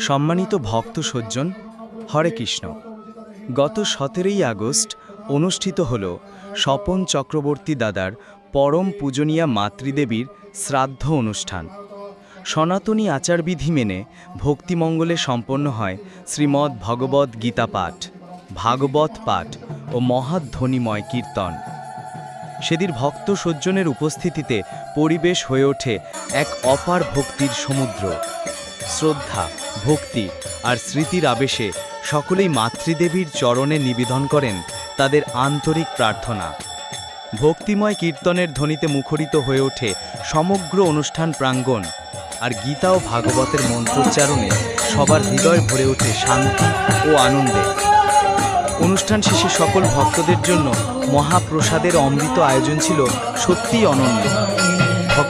সম্মানিত ভক্ত সজ্জন, হরে কৃষ্ণ। গত সতেরোই আগস্ট অনুষ্ঠিত হল স্বপন চক্রবর্তী দাদার পরম পূজনীয়া মাতৃদেবীর শ্রাদ্ধ অনুষ্ঠান। সনাতনী আচারবিধি মেনে ভক্তিমঙ্গলে সম্পন্ন হয় শ্রীমদ্ ভগবদ্ গীতা পাঠ, ভাগবত পাঠ ও মহাধ্বনিময় কীর্তন। সেদিন ভক্ত সজ্জনের উপস্থিতিতে পরিবেশ হয়ে ওঠে এক অপার ভক্তির সমুদ্র। শ্রদ্ধা, ভক্তি আর স্মৃতির আবেশে সকলেই মাতৃদেবীর চরণে নিবেদন করেন তাদের আন্তরিক প্রার্থনা। ভক্তিময় কীর্তনের ধ্বনিতে মুখরিত হয়ে ওঠে সমগ্র অনুষ্ঠান প্রাঙ্গণ আর গীতা ও ভাগবতের মন্ত্রোচ্চারণে সবার হৃদয় ভরে ওঠে শান্তি ও আনন্দে। অনুষ্ঠান শেষে সকল ভক্তদের জন্য মহাপ্রসাদের অমৃত আয়োজন ছিল সত্যিই অনন্য।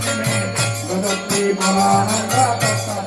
Thank you.